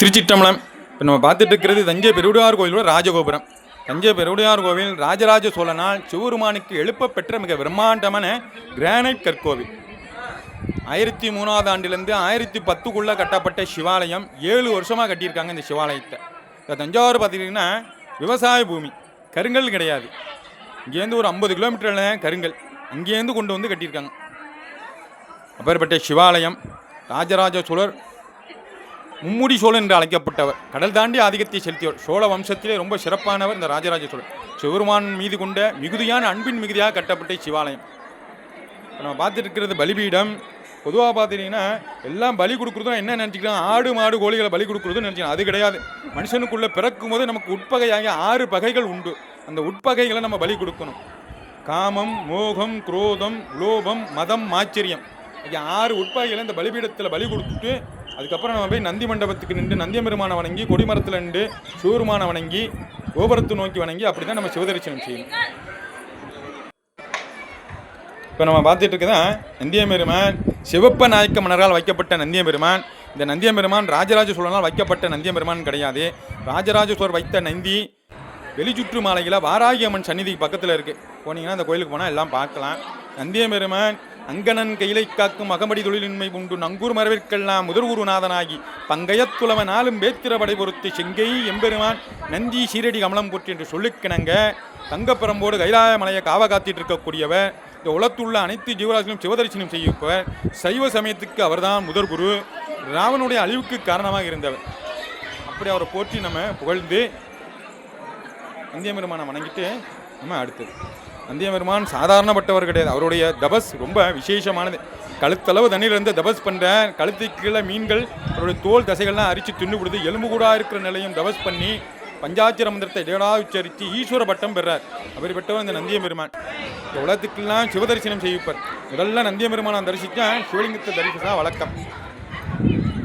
திருச்சிட்டம்பலம் இப்போ நம்ம பார்த்துட்டு இருக்கிறது தஞ்சை பெருவுடையார் கோயிலோட ராஜகோபுரம். தஞ்சை பெருவுடையார் கோவில் ராஜராஜ சோழனால் சிவருமானுக்கு எழுப்ப பெற்ற மிக பிரம்மாண்டமான கிரானைட் கற்கோவில். ஆயிரத்தி மூணாவது ஆண்டிலேருந்து ஆயிரத்தி பத்துக்குள்ளே கட்டப்பட்ட சிவாலயம் ஏழு வருஷமாக கட்டியிருக்காங்க இந்த சிவாலயத்தை. இப்போ தஞ்சாவூர் பார்த்துக்கிட்டிங்கன்னா விவசாய பூமி கருங்கல் கிடையாது. இங்கேருந்து ஒரு ஐம்பது கிலோமீட்டரில் கருங்கல் அங்கேருந்து கொண்டு வந்து கட்டியிருக்காங்க. அப்பேற்பட்ட சிவாலயம் ராஜராஜ சோழர் மும்முடி சோழன் என்று அழைக்கப்பட்டவர். கடல் தாண்டி ஆதிக்கத்தை செலுத்தியவர். சோழ வம்சத்திலே ரொம்ப சிறப்பானவர் இந்த ராஜராஜ சோழன். சிவருமான் மீது கொண்ட மிகுதியான அன்பின் மிகுதியாக கட்டப்பட்ட சிவாலயம் நம்ம பார்த்துட்டு பலிபீடம். பொதுவாக பார்த்துட்டிங்கன்னா எல்லாம் பலி கொடுக்குறதும் என்ன நினச்சிக்கலாம்? ஆடு மாடு கோழிகளை பலி கொடுக்குறதுன்னு நினச்சிக்கலாம். அது கிடையாது. மனுஷனுக்குள்ளே பிறக்கும் போது நமக்கு உட்பகையாக ஆறு பகைகள் உண்டு. அந்த உட்பகைகளை நம்ம பலி கொடுக்கணும். காமம் மோகம் குரோதம் லோபம் மதம் மாச்சரியம். ஆறு உட்பகைகளை இந்த பலிபீடத்தில் பலி கொடுத்துட்டு அதுக்கப்புறம் நம்ம போய் நந்தி மண்டபத்துக்கு நின்று நந்தியம்பெருமானை வணங்கி கொடிமரத்தில் நின்று சூருமானை வணங்கி கோபுரத்தை நோக்கி வணங்கி அப்படி தான் நம்ம சிவதரிசனம் செய்யணும். இப்போ நம்ம பார்த்துட்டு இருக்கதான் நந்தியம்பெருமான் சிவப்ப நாயக்க மன்னரால் வைக்கப்பட்ட நந்தியம்பெருமான். இந்த நந்தியம்பெருமான் ராஜராஜ சோழனால் வைக்கப்பட்ட நந்தியம்பெருமான் கிடையாது. ராஜராஜ சோழர் வைத்த நந்தி வெளிச்சுற்று மாலையில் வாராகி அம்மன் சந்நிதிக்கு பக்கத்தில் இருக்குது போனீங்கன்னா அந்த கோயிலுக்கு போனால் எல்லாம் பார்க்கலாம். நந்தியம்பெருமான் அங்கணன் கையிலை காக்கும் அகமடி தொழிலின்மை உண்டு. நங்கூர் மரவிற்கெல்லாம் முதற்குருநாதனாகி பங்கையத்துளவ நாளும் பேத்திர படை பொறுத்து செங்கை எம்பெருமான் நந்தி சீரடி கமலம் போற்றி என்று சொல்லுக்கிணங்க தங்கப்பரம்போடு கைலாய மலையை காவ காத்திட்டு இருக்கக்கூடியவர் இந்த உலத்துள்ள அனைத்து ஜீவராசிகளும் சிவதரிசனம் செய்யப்பவர் சைவ சமயத்துக்கு அவர்தான் முதற் குரு ராவனுடைய அழிவுக்கு காரணமாக இருந்தவர். அப்படி அவரை போற்றி நம்ம புகழ்ந்து நந்தியபெருமானை வணங்கிட்டு நம்ம அடுத்தது. நந்தியபெருமான் சாதாரணப்பட்டவர் கிடையாது. அவருடைய தபஸ் ரொம்ப விசேஷமானது. கழுத்தளவு தண்ணியிலிருந்து இருந்து தபஸ் பண்ணுற கழுத்து கீழே மீன்கள் அவருடைய தோல் தசைகள்லாம் அரித்து தின்னு கொடுத்து எலும்பு கூட இருக்கிற நிலையும் தபஸ் பண்ணி பஞ்சாச்சிர மந்திரத்தை இடையடா உச்சரித்து ஈஸ்வர பட்டம் பெறார். அப்படிப்பட்டவர் இந்த நந்தியபெருமான் இந்த உலகத்துக்கெல்லாம் சிவதரிசனம் செய்விப்பார். முதல்ல நந்தியபெருமானை தரிசித்தா சிவலிங்கத்தை தரிசித்தா வழக்கம்.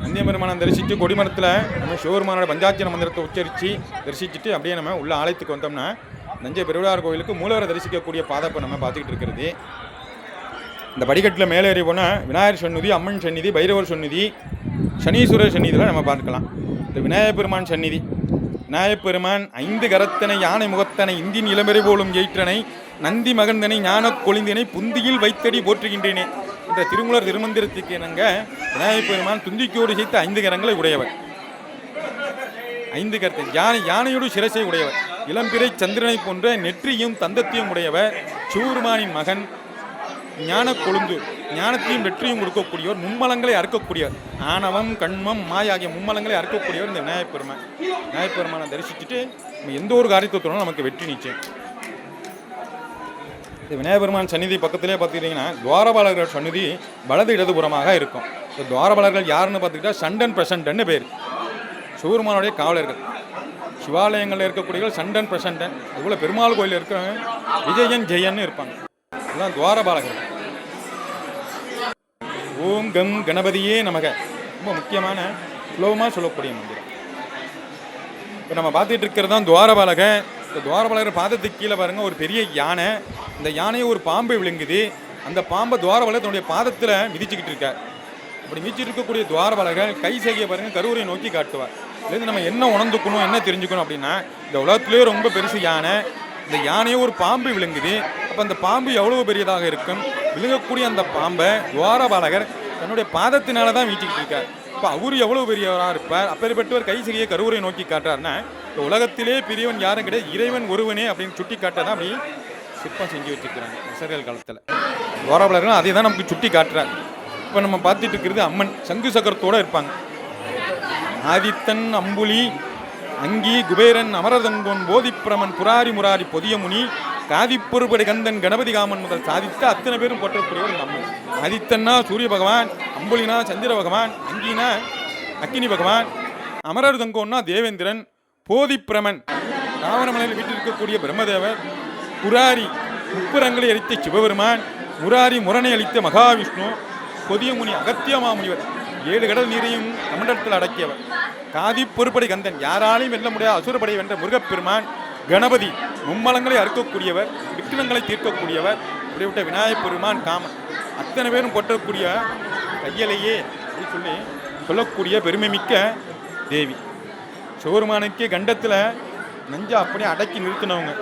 நந்தியபெருமானை தரிசித்து கொடிமரத்தில் நம்ம சிவபெருமானோட பஞ்சாட்சர மந்திரத்தை உச்சரித்து தரிசிச்சுட்டு அப்படியே நம்ம உள்ள ஆலயத்துக்கு வந்தோம்னா நஞ்சை பெருவிழார் கோயிலுக்கு மூலவரை தரிசிக்கக்கூடிய பாதப்பை நம்ம பார்த்துக்கிட்டு இருக்கிறது. இந்த படிக்கட்டில் மேலே ஏறி போனால் விநாயகர் சந்நிதி அம்மன் சந்நிதி பைரவர் சந்நிதி சனீஸ்வரர் சந்நிதியில் நம்ம பார்க்கலாம் இந்த விநாயகப் பெருமான் சந்நிதி. விநாயகப் பெருமான் ஐந்து கரத்தனை யானை முகத்தனை இந்தின் இளம்பெறை போலும் எயிற்றனை நந்தி மகந்தனை ஞானக் கொழிந்தினை புந்தியில் வைத்தடி போற்றுகின்றேனே. என்ற திருமூலர் திருமந்திரத்துக்கு இணங்க விநாயகப் பெருமான் துந்திக்கோடு சேர்த்து ஐந்து கரங்களை உடையவர். ஐந்து கரத்தை யானை யானையோடு சிரசை உடையவர். இளம்பிறை சந்திரனை போன்ற நெற்றியும் தந்தத்தையும் உடையவர் சூர்மானின் மகன் ஞான கொழுந்து ஞானத்தையும் வெற்றியும் கொடுக்கக்கூடியவர் மும்மலங்களை அறுக்கக்கூடியவர். ஆணவம் கண்மம் மாய ஆகிய மும்மலங்களை அறுக்கக்கூடியவர் இந்த விநாயகப்பெருமை விநாயகப்பெருமானை தரிசிச்சுட்டு எந்த ஒரு காரியத்துவத்தோட நமக்கு வெற்றி நிச்சயம். இந்த விநாயகப்பெருமான் சந்நிதி பக்கத்திலே பார்த்துக்கிட்டிங்கன்னா துவாரபாலகர் சந்நிதி வலது இடதுபுறமாக இருக்கும். இந்த துவாரபாலர்கள் யாருன்னு பார்த்துக்கிட்டா சண்டன் பிரசண்டன்னு பேர். சிவபெருமானுடைய காவலர்கள். சிவாலயங்களில் இருக்கக்கூடிய சண்டன் பிரசண்டன் இவ்வளோ பெருமாள் கோயிலில் இருக்கிறவங்க விஜயன் ஜெயன்னு இருப்பாங்க. இதெல்லாம் துவாரபாலகர் ஓம் கம் கணபதியே நமக. ரொம்ப முக்கியமான சுலபமாக சொல்லக்கூடிய மந்திரம். இப்போ நம்ம பார்த்துட்டு இருக்கிறது தான் துவாரபாலக. இந்த துவாரபாலகர் பாதத்துக்கு கீழே பாருங்க ஒரு பெரிய யானை. இந்த யானையை ஒரு பாம்பு விழுங்குது. அந்த பாம்பை துவாரபாலகர் தன்னுடைய பாதத்தில் மிதிச்சுக்கிட்டு இருக்கார். அப்படி மிதிச்சிருக்கக்கூடிய துவாரபாலகர் கை செய்ய பாருங்க கருவறை நோக்கி காட்டுவார். இதுலேருந்து நம்ம என்ன உணர்ந்துக்கணும் என்ன தெரிஞ்சுக்கணும் அப்படின்னா இந்த உலகத்துலேயே ரொம்ப பெருசு யானை இந்த யானையே ஒரு பாம்பு விழுங்குது. அப்போ அந்த பாம்பு எவ்வளவு பெரியதாக இருக்கும்? விழுங்கக்கூடிய அந்த பாம்பை துவாரபாலகர் தன்னுடைய பாதத்தினால தான் வீட்டிக்கிட்டு இருக்கார். இப்போ அவர் எவ்வளவு பெரியவராக இருப்பார்? அப்பேற்பட்டவர் கை சிறிய கருவரை நோக்கி காட்டுறாருன்னா இந்த உலகத்திலே பெரியவன் யாரும் கிடையாது இறைவன் ஒருவனே அப்படின்னு சுட்டி காட்டதான் அப்படி சிற்பம் செஞ்சு வச்சிருக்கிறாங்க விசர்கள் காலத்தில். துவாரபாலகர் அதை தான் நமக்கு சுட்டி காட்டுறார் இப்போ நம்ம பார்த்துட்டு இருக்கிறது அம்மன் சங்கு சக்கரத்தோடு இருப்பாங்க. ஆதித்தன் அம்புலி அங்கி குபேரன் அமரதங்கோன் போதிப்பிரமன் புராரி முராரி பொதியமுனி காதிப்பொருபடி கந்தன் கணபதி காமன் முதல் சாதித்த அத்தனை பேரும் போற்றக்கூடியவர் இந்த அம்மன் ஆதித்தன்னா சூரிய பகவான் அம்புலினா சந்திர பகவான் அங்கினா அக்கினி பகவான் அமரர் தங்கோன்னா தேவேந்திரன் போதிப்பிரமன். தாவரமலையில் வீட்டில் பிரம்மதேவர் புராரி முப்புரங்களை அளித்த சிவபெருமான் முராரி முரணை அளித்த மகாவிஷ்ணு கொதியமுனி அகத்தியமாமுனிவர் மாமுனிவர். ஏழு கடல் நீரையும் தமிழகத்தில் அடக்கியவர். காதி பொறுப்படை கந்தன் யாராலையும் வெல்ல முடியாத அசுரப்படை வென்ற முருகப்பெருமான் கணபதி மும்மலங்களை அறுக்கக்கூடியவர் விக்கிரங்களை தீர்க்கக்கூடியவர் இப்படிவிட்ட விநாயகப் பெருமான் காமன். அத்தனை பேரும் கொட்டக்கூடிய கையிலேயே அப்படின்னு சொல்லி சொல்லக்கூடிய பெருமை மிக்க தேவி. சிவருமானுக்கு கண்டத்தில் நெஞ்சை அப்படியே அடக்கி நிறுத்தினவங்க.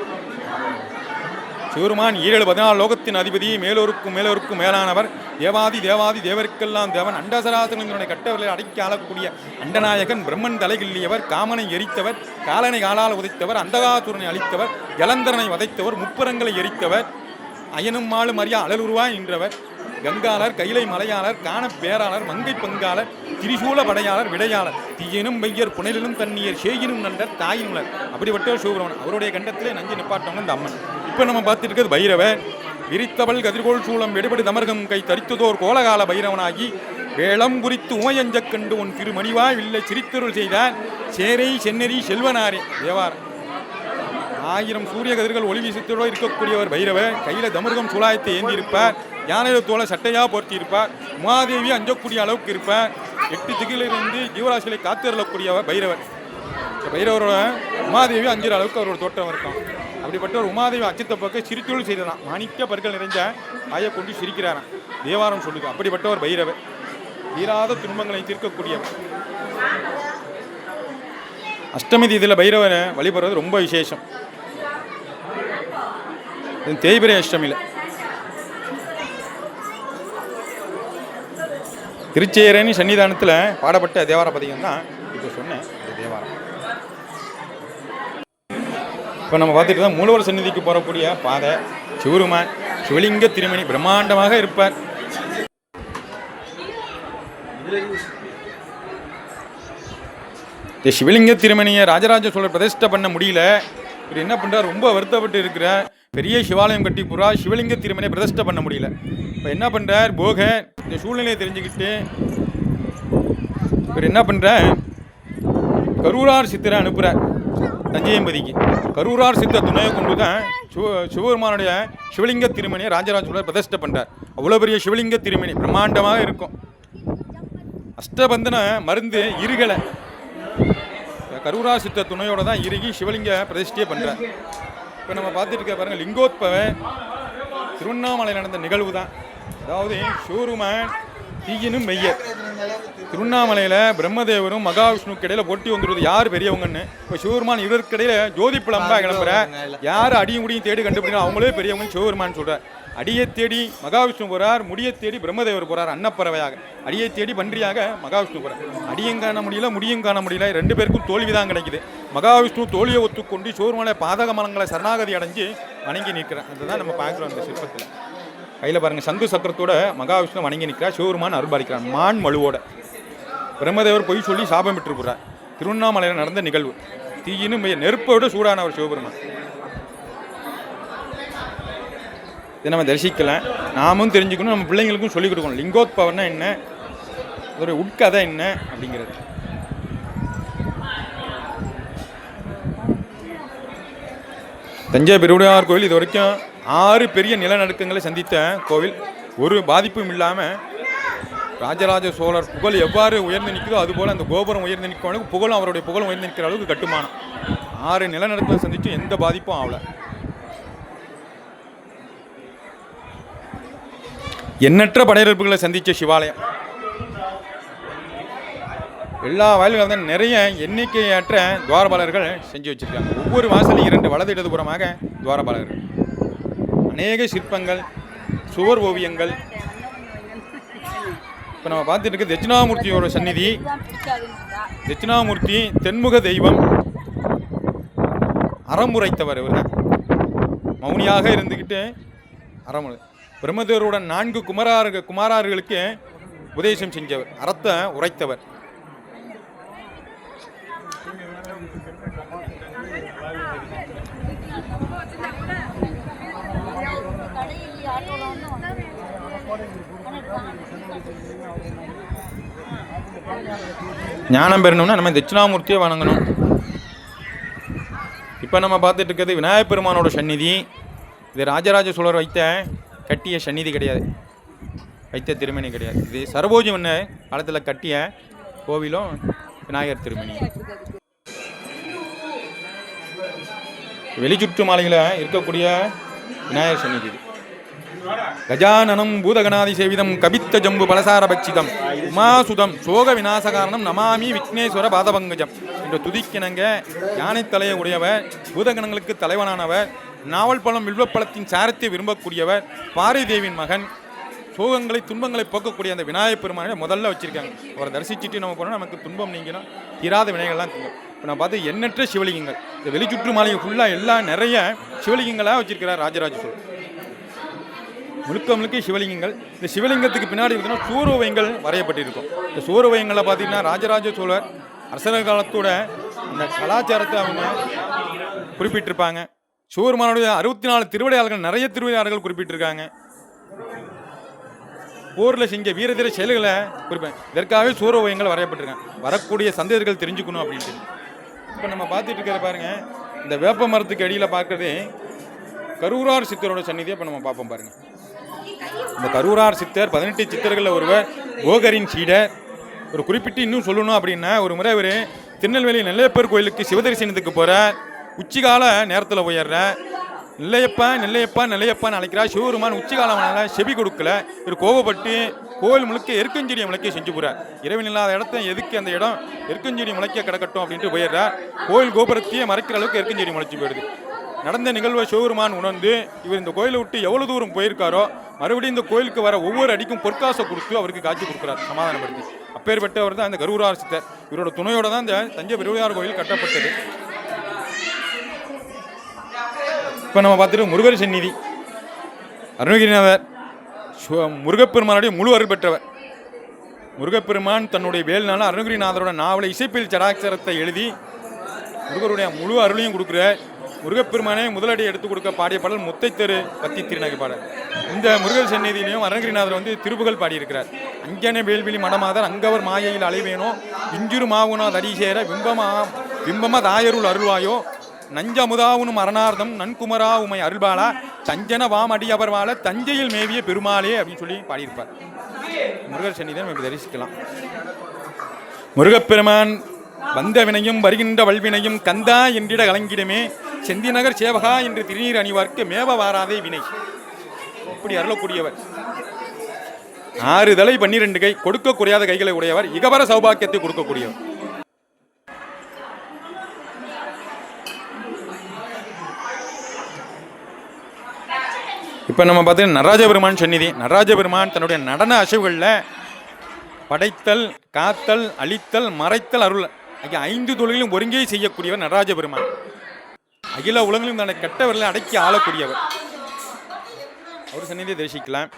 சிவருமான் ஈரேழு பதினாலு லோகத்தின் அதிபதி மேலோருக்கும் மேலோருக்கும் மேலானவர். தேவாதி தேவாதி தேவருக்கெல்லாம் தேவன். அண்டசராசனங்களுடைய கட்டவர்களை அடக்கி ஆளக்கூடிய அண்டநாயகன் பிரம்மன் தலைகிள்ளியவர் காமனை எரித்தவர் காலனை காலால் உதைத்தவர் அந்தகாசுரனை அழித்தவர் ஜலந்தரனை வதைத்தவர் முப்புறங்களை எரித்தவர் அயனும் மாளும் அறியா அழலுருவாய் நின்றவர் கங்காளர் கைலை மலையாளர் காண பேராளர் மங்கை பங்காளர் திரிசூல படையாளர் விடையாளர் தீயனும் மையர் புனலிலும் தண்ணீர் சேயினும் நண்டர் தாயினுலர் அப்படிப்பட்ட சிவபெருமன். அவருடைய கண்டத்திலே நஞ்சு நிப்பாட்டவங்க இந்த அம்மன். இப்போ நம்ம பார்த்துட்டு பைரவ. விரித்தவள் கதிர்கோள் சூளம் வெடிபடி தமர்கம் கை தரித்ததோர் கோலகால பைரவனாகி வேளம் குறித்து உமையஞ்சக் கண்டு உன் திருமணிவாய் இல்லை சிரித்தருள் செய்தார். சேரை சென்னரி செல்வனாரே. தேவாரம் ஆயிரம் சூரிய கதிர்கள் ஒளி வீசத்தோடு இருக்கக்கூடியவர் பைரவர் கையில் தமருகம் சூலாயத்தை ஏந்தி இருப்பார் யானையில தோலை சட்டையாக போர்த்தியிருப்பார். உமாதேவி அஞ்சக்கூடிய அளவுக்கு இருப்பார். எட்டு திகிலிருந்து ஜீவராசிகளை காத்திரலக்கூடியவர் பைரவர். இந்த பைரவரோட உமாதேவி அஞ்சுற அளவுக்கு அவரோட தோட்டம் இருக்கும் அப்படிப்பட்ட ஒரு உமாதேவி அச்சத்தை பக்கம் சிரித்தொழில் செய்தலாம் மாணிக்க பற்கள் நிறைஞ்ச வாயை கொண்டு சிரிக்கிறாராம். தேவாரம் சொல்லுது அப்படிப்பட்ட ஒரு பைரவர். தீராத துன்பங்களை தீர்க்கக்கூடியவர். அஷ்டமி இதில் பைரவனை வழிபடுறது ரொம்ப விசேஷம். தேய்பிரை அஷ்டமியில். திருச்சேரணி சன்னிதானத்தில் பாடப்பட்ட தேவார பதிகம் தான் இப்போ சொன்னேன் இந்த தேவாரம் இப்போ நம்ம பார்த்துட்டு தான் மூலவர் சந்நிதிக்கு போகக்கூடிய பாதை. சிவருமான் சிவலிங்க திருமணி பிரம்மாண்டமாக இருப்பார். இந்த சிவலிங்க திருமணியை ராஜராஜ சோழர் பிரதிஷ்டை பண்ண முடியல. இவர் என்ன பண்ணுறார் ரொம்ப வருத்தப்பட்டு இருக்கிற பெரிய சிவாலயம் கட்டி புறா சிவலிங்க திருமணியை பிரதிஷ்டை பண்ண முடியல. இப்போ என்ன பண்ணுறார் போக இந்த சூழ்நிலையை தெரிஞ்சுக்கிட்டு இவர் என்ன பண்ணுறார் கரூரார் சித்திரை அனுப்புகிறார் தஞ்சையம்பதிக்கு. கரூரார் சித்த துணையை கொண்டு தான் சிவ சிவபெருமானுடைய சிவலிங்க திருமணியை ராஜராஜ சோழர் பிரதிஷ்டை பண்ணுறார் அவ்வளோ பெரிய சிவலிங்க திருமணி பிரம்மாண்டமாக இருக்கும். அஷ்டபந்தன மருந்து இருகலை. கரூரா சித்த துணையோடு தான் இறுகி சிவலிங்க பிரதிஷ்டையே பண்ணுறார் இப்போ நம்ம பார்த்துட்டு இருக்க பாருங்கள் லிங்கோத்பவ திருவண்ணாமலை நடந்த நிகழ்வு தான். அதாவது சிவருமன் தீயினும் மெய்யர் திருவண்ணாமலையில் பிரம்மதேவரும் மகாவிஷ்ணுக்கு இடையில ஒட்டி வந்துடுவது யார் பெரியவங்கன்னு? இப்போ சிவபெருமான் இவருக்கு இடையில ஜோதி பிளம்பா கிளம்புற. யார் அடியும் முடியும் தேடி கண்டுபிடிக்கணும்? அவங்களே பெரியவங்க சிவபெருமான் சொல்கிறார் அடியை தேடி மகாவிஷ்ணு போறார் முடியை தேடி பிரம்மதேவர் போகிறார் அன்னப்பறவையாக. அடியை தேடி பன்றியாக மகாவிஷ்ணு போகிறார் அடியும் காண முடியல முடியும் காண முடியல ரெண்டு பேருக்கும் தோல்வி தான் கிடைக்குது. மகாவிஷ்ணு தோல்வியை ஒத்துக்கொண்டு சோர்மலை பாதக மலங்களை சரணாகதி அடைஞ்சு வணங்கி நிற்கிறேன் அதுதான் நம்ம பார்க்குறோம் அந்த சிற்பத்தில். கையில் பாருங்கள் சங்கு சக்கரத்தோட மகாவிஷ்ணு வணங்கி நிற்கிறார் சிவபெருமான் அருள்பாலிக்கிறார். மான் மழுவோட. பிரம்மதேவர் பொய் சொல்லி சாபம் விட்டுருக்கிறார் திருவண்ணாமலையில் நடந்த நிகழ்வு. தீயினும் மெய்ய சூடானவர் சிவபெருமான். இதை நம்ம தரிசிக்கலாம் நாமும் தெரிஞ்சுக்கணும் நம்ம பிள்ளைங்களுக்கும் சொல்லிக் கொடுக்கணும். லிங்கோத்பவர்னா என்ன? ஒரு உட்கதை என்ன? அப்படிங்கிறது. தஞ்சை பெருவுடையார் கோயில் இது வரைக்கும் ஆறு பெரிய நிலநடுக்கங்களை சந்தித்த கோவில் ஒரு பாதிப்பும் இல்லாமல் ராஜராஜ சோழர் புகழ் எவ்வாறு உயர்ந்து நிற்குதோ அதுபோல் அந்த கோபுரம் உயர்ந்து நிற்கும் அளவுக்கு புகழும் அவருடைய புகழும் உயர்ந்து நிற்கிற அளவுக்கு கட்டுமானம். ஆறு நிலநடுக்கங்களை சந்தித்து எந்த பாதிப்பும் ஆகல. எண்ணற்ற படையெடுப்புகளை சந்தித்த சிவாலயம். எல்லா வாயில்களும் தான் நிறைய எண்ணிக்கையற்ற துவாரபாலர்கள் செஞ்சு வச்சிருக்காங்க. ஒவ்வொரு வாசலையும் இரண்டு வலது இடதுபுறமாக துவாரபாலர்கள் அநேக சிற்பங்கள் சுவர் ஓவியங்கள். இப்போ நம்ம பார்த்துட்டு இருக்க தட்சிணாமூர்த்தியோட சந்நிதி. தட்சிணாமூர்த்தி தென்முக தெய்வம். அறமுறைத்தவர் இவர். தான் மௌனியாக இருந்துக்கிட்டு அறமுறை. பிரம்மதேவரோட நான்கு குமாரார்கள் குமாரார்களுக்கு உபதேசம் செஞ்சவர். அறத்தை உரைத்தவர். ஞானம் பெறணும்னா நம்ம தட்சிணாமூர்த்தியை வணங்கணும். இப்போ நம்ம பார்த்துட்டு இருக்கிறது விநாயகப் பெருமானோட சந்நிதி. இது ராஜராஜ சோழர் வைத்த கட்டிய சந்நிதி கிடையாது. வைத்த திருமணி கிடையாது. இது சரபோஜி மன்ன காலத்தில் கட்டிய கோவிலும் விநாயகர் திருமணி. வெளிச்சுற்று மாலையில் இருக்கக்கூடிய விநாயகர் சந்நிதி இது. கஜானனம் பூதகணாதி சேவிதம் கபித்த ஜம்பு பலசார பட்சிதம் உமாசுதம் சோக விநாசகாரணம் நமாமி விக்னேஸ்வர பாதபங்கஜம் என்ற துதிக்கிணங்க யானை தலையை உடையவர் பூதகணங்களுக்கு தலைவனானவர் நாவல் பழம் வில்வப்பழத்தின் சாரத்தை விரும்பக்கூடியவர் பாரி மகன் சோகங்களை துன்பங்களை போக்கக்கூடிய அந்த விநாயகப் பெருமானை முதல்ல வச்சிருக்காங்க. அவரை தரிசிச்சுட்டு நம்ம போனால் நமக்கு துன்பம் நீங்கினா தீராத வினைகள்லாம் தீங்கும் இப்போ நான் பார்த்து எண்ணற்ற சிவலிங்கங்கள் இந்த வெளிச்சுற்று மாளிகை ஃபுல்லாக எல்லாம் நிறைய சிவலிங்கங்களாக வச்சிருக்கிறார் ராஜராஜ சோழன். முழுக்க முழுக்க சிவலிங்கங்கள். இந்த சிவலிங்கத்துக்கு பின்னாடி பார்த்தீங்கன்னா சூரோவயங்கள் வரையப்பட்டிருக்கும். இந்த சூரோவயங்களை பார்த்தீங்கன்னா ராஜராஜ சோழர் அரசர் காலத்தோட அந்த கலாச்சாரத்தை அவங்க குறிப்பிட்டிருப்பாங்க. சூர்மானுடைய அறுபத்தி நாலு திருவிளையாளர்கள் நிறைய திருவிளையாளர்கள் குறிப்பிட்டிருக்காங்க. போரில் செஞ்ச வீரதீர செயல்களை குறிப்பேன். இதற்காகவே சூரோவயங்கள் வரையப்பட்டிருக்காங்க. வரக்கூடிய சந்தேகர்கள் தெரிஞ்சுக்கணும் அப்படின்ட்டு. இப்போ நம்ம பார்த்துட்டு இருக்கிற பாருங்க. இந்த வேப்ப மரத்துக்கு அடியில் பார்க்குறதே கரூரார் சித்தரோட சந்நிதியை இப்போ நம்ம பார்ப்போம் பாருங்க. இந்த கரூரார் சித்தர் பதினெட்டு சித்தர்களில் ஒருவர் கோகரின் சீடர். ஒரு குறிப்பிட்டு இன்னும் சொல்லணும் அப்படின்னா ஒரு முறை அவர் திருநெல்வேலி நெல்லையப்பர் கோயிலுக்கு சிவதரிசனத்துக்கு போகிறார் உச்சிகால நேரத்தில் போயிடுற நெல்லையப்பா நெல்லையப்பா நெல்லையப்பான்னு அழைக்கிறா சிவருமான் உச்சிகாலமானால செவி கொடுக்கல. இவர் கோபப்பட்டு கோவில் முழுக்க எருக்கஞ்செடியை முளைக்க செஞ்சு போகிறார் இறைவன் இல்லாத இடத்த எதுக்கு அந்த இடம் எருக்கஞ்செடி முளைக்க கிடக்கட்டும் அப்படின்ட்டு போயிடுறார். கோயில் கோபுரத்தையே மறைக்கிற அளவுக்கு எருக்கஞ்செடி முளைச்சி போயிடுது. நடந்த நிகழ்வை சிவபெருமான் உணர்ந்து இவர் இந்த கோயிலை விட்டு எவ்வளவு தூரம் போயிருக்காரோ மறுபடியும் இந்த கோயிலுக்கு வர ஒவ்வொரு அடிக்கும் பொற்காசை கொடுத்து அவருக்கு காட்சி கொடுக்குறார் சமாதானப்படுத்தி. அப்பேற்பட்டவர் தான் அந்த கரூரார் சித்தர். இவரோட துணையோட தான் இந்த தஞ்சை பெருவியார் கோயில் கட்டப்பட்டது. இப்போ நம்ம பார்த்துட்டு முருகர் சந்நிதி. அருணகிரிநாதர் சு- முருகப்பெருமானுடைய முழு அருள் பெற்றவர். முருகப்பெருமான் தன்னுடைய வேல்னால அருணகிரிநாதரோட நாவலை இசைப்பில் சடாட்சரத்தை எழுதி முருகருடைய முழு அருளையும் கொடுக்குற முருகப்பெருமானே முதலடி எடுத்து கொடுக்க பாடிய பாடல் முத்தைத்தரு பத்தி திருநகை பாடல். இந்த முருகர் சந்நிதியிலையும் அருணகிரிநாதர் வந்து திருப்புகள் பாடியிருக்கிறார். அஞ்சனை வேல்விழி மடமாதர் அங்கவர் மாயையில் அலைவேனோ இஞ்சுரு மாவுனா தடிசேர பிம்பமா பிம்பம தாயருள் அருள்வாயோ நஞ்சமுதாவுனும் அரணார்த்தம் நன்குமரா உமை அருள்பாலா தஞ்சன வாமடி அபர்வால தஞ்சையில் மேவிய பெருமாளே அப்படின்னு சொல்லி பாடியிருப்பார். முருகர் சந்நிதியை நம்ம தரிசிக்கலாம். முருகப்பெருமான் வந்த வினையும் வருகின்ற வல்வினையும் கந்தா என்றிட கலங்கிடமே செந்திநகர் சேவகா என்று திருநீர் அணிவார்க்கு மேவ வாராதே வினை. இப்படி அருளக்கூடியவர். ஆறு தலை பன்னிரண்டு கை கொடுக்க குறையாத கைகளை உடையவர் இகபர சௌபாக்கியத்தை கொடுக்கக்கூடியவர். இப்போ நம்ம பார்த்தீங்கன்னா நடராஜ பெருமான் சந்நிதி. நடராஜ பெருமான் தன்னுடைய நடன அசைவுகளில் படைத்தல் காத்தல் அழித்தல் மறைத்தல் அருள். ஆகிய ஐந்து தொழிலும் ஒருங்கே செய்யக்கூடியவர் நடராஜ பெருமான். அகில உலகிலும் தன்னை கெட்டவர்களை அடக்கி ஆளக்கூடியவர். அவர் சந்நிதியை தரிசிக்கலாம்.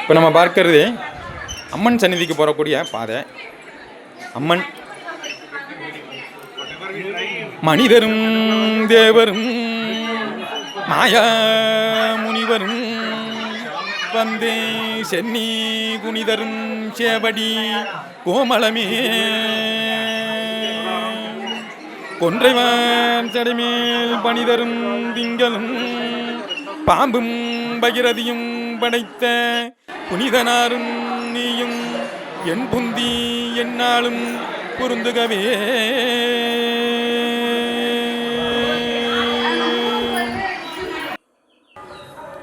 இப்போ நம்ம பார்க்கறது அம்மன் சந்நிதிக்கு போகக்கூடிய பாதை. அம்மன். மனிதரும் தேவரும் மாயா முனிவரும் வந்தே சென்னி குனிதரும் சேவடி கோமளமே. கொன்றைவான் சடைமேல் பணிதரும் திங்களும் பாம்பும் பகிரதியும் படைத்த புனிதனாரும் நீயும் என் புந்தி என்னாலும் பொருந்துகவே.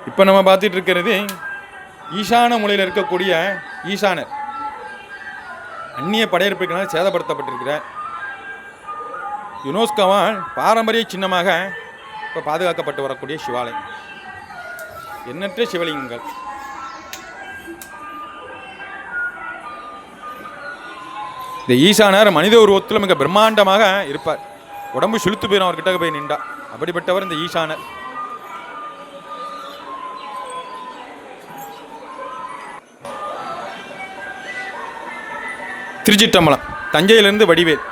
இப்போ நம்ம பார்த்துட்டு இருக்கிறது ஈசான மூலையில் இருக்கக்கூடிய ஈசானர். அந்நிய படையெடுப்புகளால் சேதப்படுத்தப்பட்டிருக்கிற யுனோஸ்கவான் பாரம்பரிய சின்னமாக இப்போ பாதுகாக்கப்பட்டு வரக்கூடிய சிவாலயம். எண்ணற்ற சிவலிங்கங்கள். இந்த ஈசானர் மனித உருவத்தில் மிக பிரம்மாண்டமாக இருப்பார். உடம்பு சுளுத்து போயிடும் அவர்கிட்ட போய் நின்றா. அப்படிப்பட்டவர் இந்த ஈசானர். திருச்சிட்டம்பலம் தஞ்சையிலிருந்து வடிவேல்.